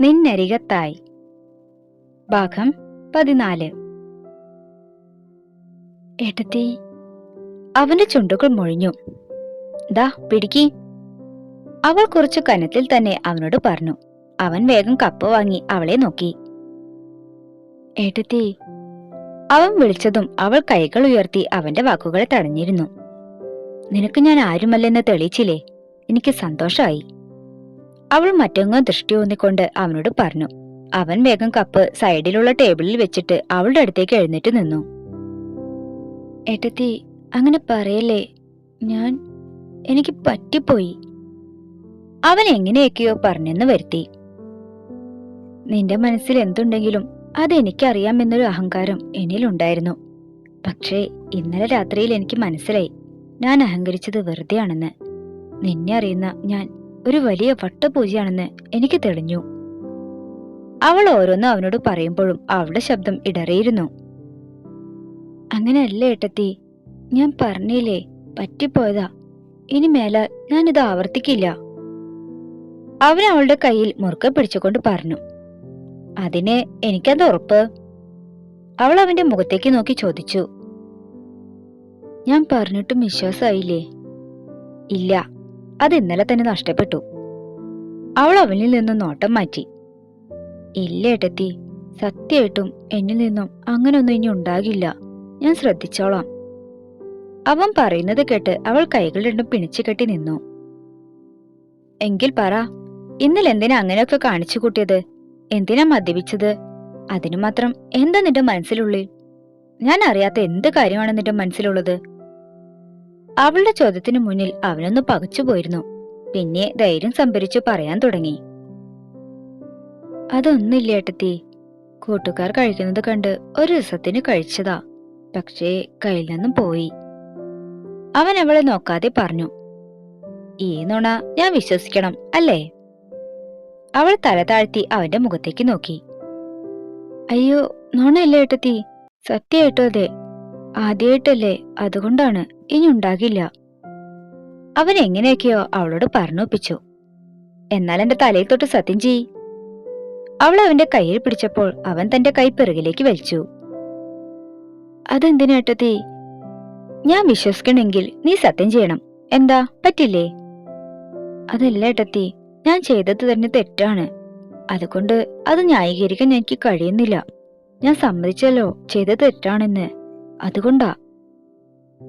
നിന്നരികത്തായി. ഭാഗം പതിനാല്. ഏട്ടത്തി അവന്റെ ചുണ്ടുകൾ മൊഴിഞ്ഞു. ദാ പിടിക്കി. അവൾ കുറച്ചു കനത്തിൽ തന്നെ അവനോട് പറഞ്ഞു. അവൻ വേഗം കപ്പ് വാങ്ങി അവളെ നോക്കി. ഏട്ടത്തി അവൻ വിളിച്ചതും അവൾ കൈകൾ ഉയർത്തി അവന്റെ വാക്കുകളെ തടഞ്ഞിരുന്നു. നിനക്ക് ഞാൻ ആരുമല്ലെന്ന് തെളിയിച്ചില്ലേ? എനിക്ക് സന്തോഷമായി അവൾ മറ്റെങ്ങോ ദൃഷ്ടി ഊന്നിക്കൊണ്ട് അവനോട് പറഞ്ഞു. അവൻ വേഗം കപ്പ് സൈഡിലുള്ള ടേബിളിൽ വെച്ചിട്ട് അവളുടെ അടുത്തേക്ക് എഴുന്നേറ്റ് നിന്നു. ഏട്ടത്തി അങ്ങനെ പറയല്ലേ? ഞാൻ എനിക്ക് പറ്റിപ്പോയി. അവൻ എങ്ങനെയൊക്കെയോ പറഞ്ഞെന്ന് വരുത്തി. നിന്റെ മനസ്സിൽ എന്തുണ്ടെങ്കിലും അത് അതെനിക്കറിയാമെന്നൊരു അഹങ്കാരം എന്നിലുണ്ടായിരുന്നു പക്ഷേ ഇന്നലെ രാത്രിയിൽ എനിക്ക് മനസ്സിലായി. ഞാൻ അഹങ്കരിച്ചത് വെറുതെയാണെന്ന്. നിന്നെ അറിയുന്ന ഞാൻ ഒരു വലിയ വട്ടപൂജയാണെന്ന് എനിക്ക് തെളിഞ്ഞു. അവൾ ഓരോന്ന് അവനോട് പറയുമ്പോഴും അവളുടെ ശബ്ദം ഇടറിയിരുന്നു. അങ്ങനെയല്ല ഏട്ടത്തി? ഞാൻ പറഞ്ഞില്ലേ പറ്റിപ്പോയതാ. ഇനി മേലാൽ ഞാനിത് ആവർത്തിക്കില്ല. അവൻ അവളുടെ കയ്യിൽ മുറുക്കെ പിടിച്ചുകൊണ്ട് പറഞ്ഞു. അതിന് എനിക്കത് ഉറപ്പ്? അവൾ അവന്റെ മുഖത്തേക്ക് നോക്കി ചോദിച്ചു. ഞാൻ പറഞ്ഞിട്ടും വിശ്വാസമായില്ലേ? ഇല്ല അത് ഇന്നലെ തന്നെ നഷ്ടപ്പെട്ടു. അവൾ അവനിൽ നിന്നും നോട്ടം മാറ്റി. ഇല്ല ഏട്ടത്തി സത്യമായിട്ടും എന്നിൽ നിന്നും അങ്ങനൊന്നും ഇനി ഉണ്ടാകില്ല. ഞാൻ ശ്രദ്ധിച്ചോളാം. അവൻ പറയുന്നത് കേട്ട് അവൾ കൈകൾ രണ്ടും പിണിച്ചു കെട്ടി നിന്നു. എങ്കിൽ പറ ഇന്നലെ എന്തിനാ അങ്ങനെയൊക്കെ കാണിച്ചു കൂട്ടിയത്? എന്തിനാ മദ്യപിച്ചത്? അതിനു മാത്രം എന്താ നിന്റെ മനസ്സിലുള്ളിൽ ഞാൻ അറിയാത്ത എന്ത് കാര്യമാണ് നിന്റെ മനസ്സിലുള്ളത്? അവളുടെ ചോദ്യത്തിനു മുന്നിൽ അവനൊന്ന് പകച്ചുപോയിരുന്നു പിന്നെ ധൈര്യം സംഭരിച്ചു പറയാൻ തുടങ്ങി. അതൊന്നുമില്ല ഏട്ടത്തി. കൂട്ടുകാർ കഴിക്കുന്നത് കണ്ട് ഒരു ദിവസത്തിന് കഴിച്ചതാ. പക്ഷേ കയ്യിൽ നിന്നും പോയി. അവൻ അവളെ നോക്കാതെ പറഞ്ഞു. ഈ നുണ ഞാൻ വിശ്വസിക്കണം അല്ലേ? അവൾ തല താഴ്ത്തി അവന്റെ മുഖത്തേക്ക് നോക്കി. അയ്യോ നുണയല്ലേ ഏട്ടത്തി? സത്യമായിട്ടും അതെ. ആദ്യമായിട്ടല്ലേ അതുകൊണ്ടാണ് ഇനി ഉണ്ടാകില്ല. അവൻ എങ്ങനെയൊക്കെയോ അവളോട് പറഞ്ഞൊപ്പിച്ചു. എന്നാൽ എന്റെ തലയിൽ തൊട്ട് സത്യം ചെയ് അവൾ അവന്റെ കയ്യിൽ പിടിച്ചപ്പോൾ അവൻ തന്റെ കൈ പിറകിലേക്ക് വലിച്ചു. അതെന്തിനേട്ടത്തി ഞാൻ വിശ്വസിക്കണമെങ്കിൽ നീ സത്യം ചെയ്യണം. എന്താ? പറ്റില്ലേ? അതല്ല ഏട്ടത്തി ഞാൻ ചെയ്തത് തന്നെ തെറ്റാണ്. അതുകൊണ്ട് അത് ന്യായീകരിക്കാൻ എനിക്ക് കഴിയുന്നില്ല. ഞാൻ സമ്മതിച്ചല്ലോ ചെയ്തത് തെറ്റാണെന്ന്. അതുകൊണ്ടാ.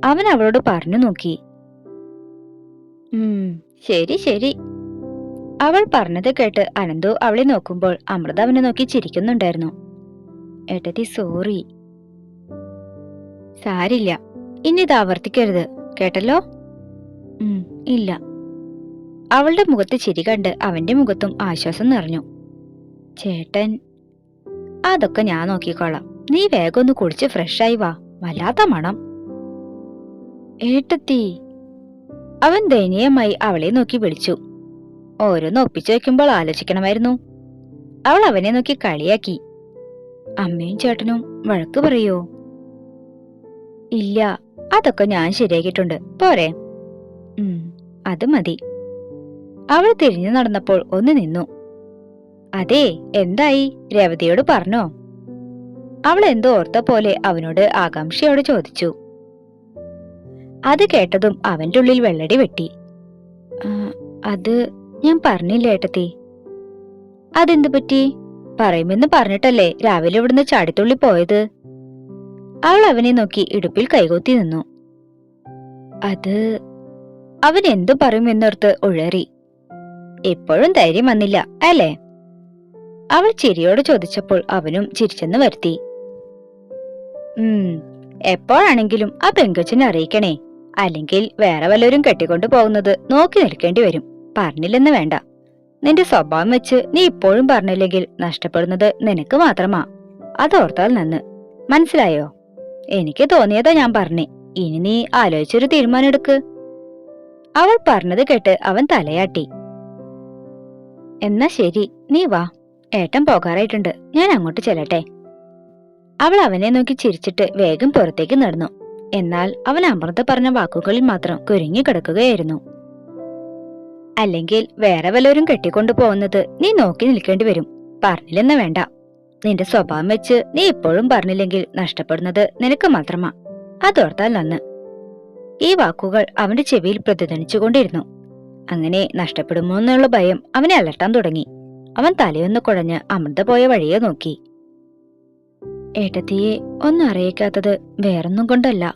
അവൻ അവളോട് പറഞ്ഞു നോക്കി. ശരി ശരി. അവൾ പറഞ്ഞത് കേട്ട് അനന്തു അവളെ നോക്കുമ്പോൾ അമൃത അവനെ നോക്കി ചിരിക്കുന്നുണ്ടായിരുന്നു. ഏട്ടത്തി സോറി. സാരില്ല ഇനി ഇത് ആവർത്തിക്കരുത് കേട്ടല്ലോ? ഇല്ല. അവളുടെ മുഖത്ത് ചിരി കണ്ട് അവന്റെ മുഖത്തും ആശ്വാസം നിറഞ്ഞു. ചേട്ടൻ അതൊക്കെ ഞാൻ നോക്കിക്കോളാം. നീ വേഗം ഒന്ന് കുളിച്ച് ഫ്രഷായി വാ. വല്ലാത്ത മണം. ഏട്ടത്തി അവൻ ദയനീയമായി അവളെ നോക്കി വിളിച്ചു. ഓരോന്ന് ഒപ്പിച്ചു വെക്കുമ്പോൾ ആലോചിക്കണമായിരുന്നു. അവൾ അവനെ നോക്കി കളിയാക്കി. അമ്മയും ചേട്ടനും വഴക്ക് പറയോ? ഇല്ല അതൊക്കെ ഞാൻ ശരിയാക്കിയിട്ടുണ്ട്. പോരെ. അത് മതി. അവൾ തിരിഞ്ഞു നടന്നപ്പോൾ ഒന്ന് നിന്നു. അതെ എന്തായി? രേവതിയോട് പറഞ്ഞോ. അവൾ എന്തോ ഓർത്ത പോലെ അവനോട് ആകാംക്ഷയോട് ചോദിച്ചു. അത് കേട്ടതും അവന്റെ ഉള്ളിൽ വെള്ളടി വെട്ടി. അത് ഞാൻ പറഞ്ഞില്ല ഏട്ടത്തി? അതെന്തു പറ്റി? പറയുമെന്ന് പറഞ്ഞിട്ടല്ലേ രാവിലെ ഇവിടുന്ന് ചാടിത്തുള്ളി പോയത്. അവൾ അവനെ നോക്കി ഇടുപ്പിൽ കൈകൊത്തി നിന്നു. അത് അവൻ എന്തു പറയുമെന്നോർത്ത് ഉഴറി. എപ്പോഴും ധൈര്യം വന്നില്ല അല്ലേ? അവൾ ചിരിയോട് ചോദിച്ചപ്പോൾ അവനും ചിരിച്ചെന്ന് വരുത്തി. എപ്പോഴാണെങ്കിലും ആ പെങ്കൊച്ചിനെ അറിയിക്കണേ. അല്ലെങ്കിൽ വേറെ വല്ലവരും കെട്ടിക്കൊണ്ടു പോകുന്നത് നോക്കി നിൽക്കേണ്ടി വരും. പറഞ്ഞില്ലെന്ന് വേണ്ട. നിന്റെ സ്വഭാവം വെച്ച് നീ ഇപ്പോഴും പറഞ്ഞില്ലെങ്കിൽ നഷ്ടപ്പെടുന്നത് നിനക്ക് മാത്രമാ. അതോർത്താൽ നന്ന്. മനസ്സിലായോ? എനിക്ക് തോന്നിയതാ ഞാൻ പറഞ്ഞേ. ഇനി നീ ആലോചിച്ചൊരു തീരുമാനം എടുക്ക്. അവൾ പറഞ്ഞത് കേട്ട് അവൻ തലയാട്ടി. എന്നാ ശരി നീ വാ. ഏട്ടൻ പോകാറായിട്ടുണ്ട്. ഞാൻ അങ്ങോട്ട് ചെല്ലട്ടെ. അവൾ അവനെ നോക്കി ചിരിച്ചിട്ട് വേഗം പുറത്തേക്ക് നടന്നു. എന്നാൽ അവൻ അമൃത പറഞ്ഞ വാക്കുകളിൽ മാത്രം കുരുങ്ങി കിടക്കുകയായിരുന്നു. അല്ലെങ്കിൽ വേറെ വല്ലവരും കെട്ടിക്കൊണ്ടു പോകുന്നത് നീ നോക്കി നിൽക്കേണ്ടി വരും. പറഞ്ഞില്ലെന്ന് വേണ്ട. നിന്റെ സ്വഭാവം വെച്ച് നീ ഇപ്പോഴും പറഞ്ഞില്ലെങ്കിൽ നഷ്ടപ്പെടുന്നത് നിനക്ക് മാത്രമാ. അതോർത്താൽ നന്ന്. ഈ വാക്കുകൾ അവന്റെ ചെവിയിൽ പ്രതിധ്വനിച്ചുകൊണ്ടിരുന്നു. അങ്ങനെ നഷ്ടപ്പെടുമോ എന്നുള്ള ഭയം അവനെ അലട്ടാൻ തുടങ്ങി. അവൻ തലയൊന്ന് കുഴഞ്ഞ് അമൃത പോയ വഴിയെ നോക്കി. ഏട്ടത്തിയെ ഒന്നും അറിയിക്കാത്തത് വേറൊന്നും കൊണ്ടല്ല.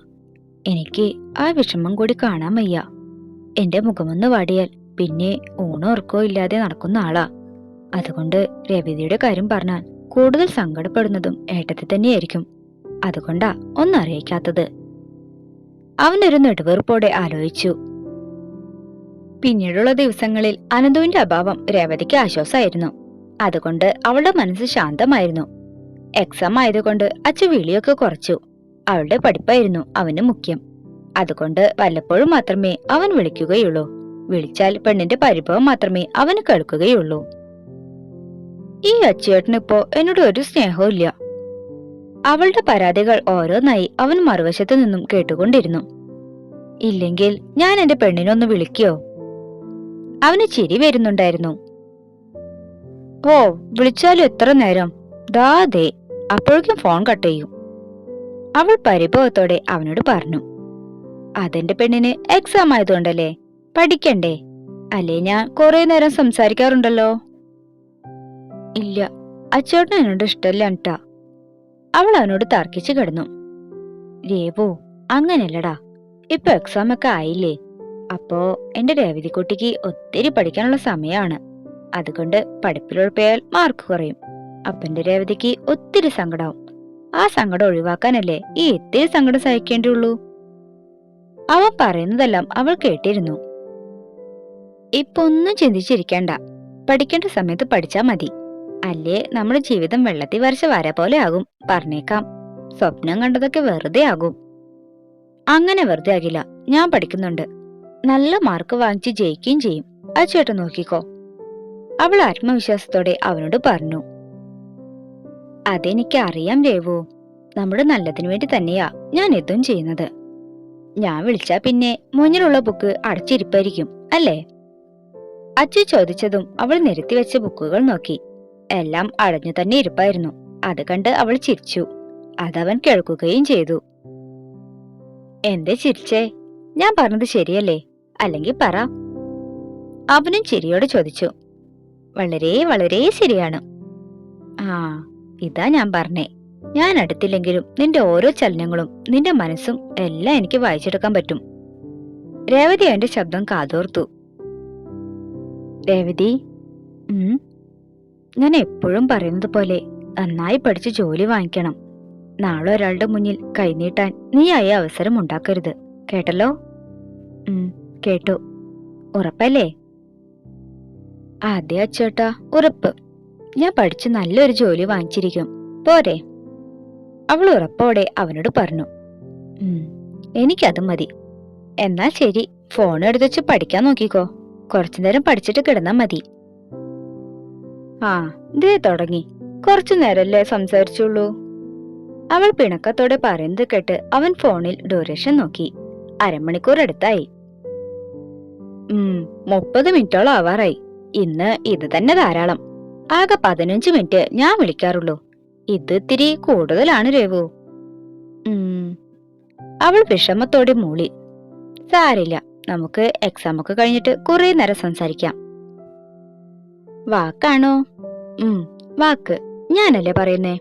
എനിക്ക് ആ വിഷമം കൂടി കാണാൻ വയ്യ. എന്റെ മുഖമൊന്ന് വാടിയാൽ പിന്നെ ഊണോ ഉറക്കോ ഇല്ലാതെ നടക്കുന്ന ആളാ. അതുകൊണ്ട് രവിതയുടെ കാര്യം പറഞ്ഞാൽ കൂടുതൽ സങ്കടപ്പെടുന്നതും ഏട്ടത്തി തന്നെയായിരിക്കും. അതുകൊണ്ടാ ഒന്നും അറിയിക്കാത്തത്. അവനൊരു നെടുവീർപ്പോടെ ആലോചിച്ചു. പിന്നീടുള്ള ദിവസങ്ങളിൽ അനന്തുവിന്റെ അഭാവം രേവതിക്ക് ആശ്വാസമായിരുന്നു. അതുകൊണ്ട് അവളുടെ മനസ്സ് ശാന്തമായിരുന്നു. എക്സാം ആയതുകൊണ്ട് അച്ഛൻ വിളിയൊക്കെ കുറച്ചു. അവളുടെ പഠിപ്പായിരുന്നു അവന് മുഖ്യം. അതുകൊണ്ട് വല്ലപ്പോഴും മാത്രമേ അവൻ വിളിക്കുകയുള്ളൂ. വിളിച്ചാൽ പെണ്ണിന്റെ പരിഭവം മാത്രമേ അവന് കേൾക്കുകയുള്ളൂ. ഈ അച്ചുവേട്ടനിപ്പോ എന്നോട് ഒരു സ്നേഹവും ഇല്ല അവളുടെ പരാതികൾ ഓരോന്നായി അവൻ മറുവശത്തു നിന്നും കേട്ടുകൊണ്ടിരുന്നു. ഇല്ലെങ്കിൽ ഞാൻ എന്റെ പെണ്ണിനൊന്ന് വിളിക്കോ? അവന് ചിരി വരുന്നുണ്ടായിരുന്നു. ഓ വിളിച്ചാലും എത്ര നേരം? ദാ ദേ അപ്പോഴേക്കും ഫോൺ കട്ട് ചെയ്യും. അവൾ പരിഭവത്തോടെ അവനോട് പറഞ്ഞു അതെന്റെ പെണ്ണിന് എക്സാം ആയതുകൊണ്ടല്ലേ? പഠിക്കണ്ടേ? അല്ലേ ഞാൻ കുറെ നേരം സംസാരിക്കാറുണ്ടല്ലോ? ഇല്ല അച്ചോട്ടൻ എന്നോട് ഇഷ്ടമല്ല കേട്ടാ അവൾ അവനോട് തർക്കിച്ചു കിടന്നു. രേവോ അങ്ങനെയല്ലടാ. ഇപ്പൊ എക്സാം ഒക്കെ ആയില്ലേ? അപ്പോ എന്റെ രേവതിക്കുട്ടിക്ക് ഒത്തിരി പഠിക്കാനുള്ള സമയമാണ് അതുകൊണ്ട് പഠിപ്പിലുഴപ്പിയാൽ മാർക്ക് കുറയും. അപ്പന്റെ രേവതിക്ക് ഒത്തിരി സങ്കടാവും. ആ സങ്കടം ഒഴിവാക്കാനല്ലേ ഈ ഇത്തിരി സങ്കടം സഹിക്കേണ്ടിയുള്ളൂ? അവൻ പറയുന്നതെല്ലാം അവൾ കേട്ടിരുന്നു. ഇപ്പൊ ഒന്നും ചിന്തിച്ചിരിക്കണ്ട. പഠിക്കേണ്ട സമയത്ത് പഠിച്ചാ മതി. അല്ലേ നമ്മുടെ ജീവിതം വെള്ളത്തിൽ വരച്ച വര പോലെ ആകും. പറഞ്ഞേക്കാം. സ്വപ്നം കണ്ടതൊക്കെ വെറുതെ ആകും. അങ്ങനെ വെറുതെ ആകില്ല. ഞാൻ പഠിക്കുന്നുണ്ട്. നല്ല മാർക്ക് വാങ്ങിച്ച് ജയിക്കുകയും ചെയ്യും. അത് ചേട്ടൻ നോക്കിക്കോ. അവൾ ആത്മവിശ്വാസത്തോടെ അവനോട് പറഞ്ഞു. അതെനിക്ക് അറിയാം രേവു. നമ്മുടെ നല്ലതിനു വേണ്ടി തന്നെയാ ഞാൻ എന്തും ചെയ്യുന്നത്. ഞാൻ വിളിച്ചാ പിന്നെ മുന്നിലുള്ള ബുക്ക് അടച്ചിരിപ്പായിരിക്കും അല്ലേ? അച്ചു ചോദിച്ചതും അവൾ നിരത്തി വെച്ച ബുക്കുകൾ നോക്കി. എല്ലാം അടഞ്ഞു തന്നെ ഇരിപ്പായിരുന്നു. അത് കണ്ട് അവൾ ചിരിച്ചു. അതവൻ കേൾക്കുകയും ചെയ്തു. എന്തേ ചിരിച്ചേ? ഞാൻ പറഞ്ഞത് ശരിയല്ലേ? അല്ലെങ്കിൽ പറ. അവനും ചിരിയോടെ ചോദിച്ചു. വളരെ വളരെ ശരിയാണ്. ആ ഇതാ ഞാൻ പറഞ്ഞേ. ഞാൻ അടുത്തില്ലെങ്കിലും നിന്റെ ഓരോ ചലനങ്ങളും നിന്റെ മനസ്സും എല്ലാം എനിക്ക് വായിച്ചെടുക്കാൻ പറ്റും. രേവതി അവന്റെ ശബ്ദം കാതോർത്തു. രേവതി ഞാൻ എപ്പോഴും പറയുന്നത് പോലെ നന്നായി പഠിച്ച് ജോലി വാങ്ങിക്കണം. നാളെ ഒരാളുടെ മുന്നിൽ കൈനീട്ടാൻ നീ ആയ അവസരം ഉണ്ടാക്കരുത്. കേട്ടല്ലോ? കേട്ടു. ഉറപ്പല്ലേ? അതെ അച്ചേട്ടാ ഉറപ്പ്. ഞാൻ പഠിച്ച് നല്ലൊരു ജോലി വാങ്ങിച്ചിരിക്കും. പോരെ. അവൾ ഉറപ്പോടെ അവനോട് പറഞ്ഞു. എനിക്കത് മതി. എന്നാ ശരി ഫോൺ എടുത്തുവച്ച് പഠിക്കാൻ നോക്കിക്കോ. കുറച്ചു നേരം പഠിച്ചിട്ട് കിടന്നാ മതി. ആ ദേ തുടങ്ങി. കുറച്ചു നേരല്ലേ സംസാരിച്ചുള്ളൂ. അവൾ പിണക്കത്തോടെ പറയുന്നത് കേട്ട് അവൻ ഫോണിൽ ഡ്യൂറേഷൻ നോക്കി. അരമണിക്കൂർ അടുത്തായി. മുപ്പത് മിനിറ്റോളം ആവാറായി. ഇന്ന് ഇത് തന്നെ ധാരാളം. ആകെ പതിനഞ്ച് മിനിറ്റ് ഞാൻ വിളിക്കാറുള്ളൂ. ഇത് ഇത്തിരി കൂടുതലാണ് രേവു അവൾ വിഷമത്തോടെ മൂളി. സാരില്ല നമുക്ക് എക്സാം ഒക്കെ കഴിഞ്ഞിട്ട് കുറെ നേരം സംസാരിക്കാം. വാക്കാണോ? ഉം വാക്ക്. ഞാനല്ലേ പറയുന്നേ?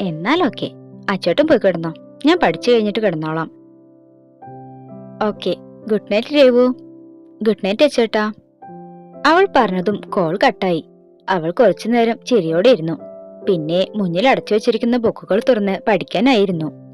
എന്നാൽ ഓക്കെ. അച്ചോട്ടും പോയി കിടന്നോ. ഞാൻ പഠിച്ചു കഴിഞ്ഞിട്ട് കിടന്നോളാം. Okay. Good night Revu good night അച്ചേട്ടാ. അവൾ പറഞ്ഞതും കോൾ കട്ടായി. അവൾ കുറച്ചു നേരം ചിരിയോടെ ഇരുന്നു. പിന്നെ മുന്നിൽ അടച്ചു വെച്ചിരിക്കുന്ന ബുക്കുകൾ തുറന്ന് പഠിക്കാനായിരുന്നു.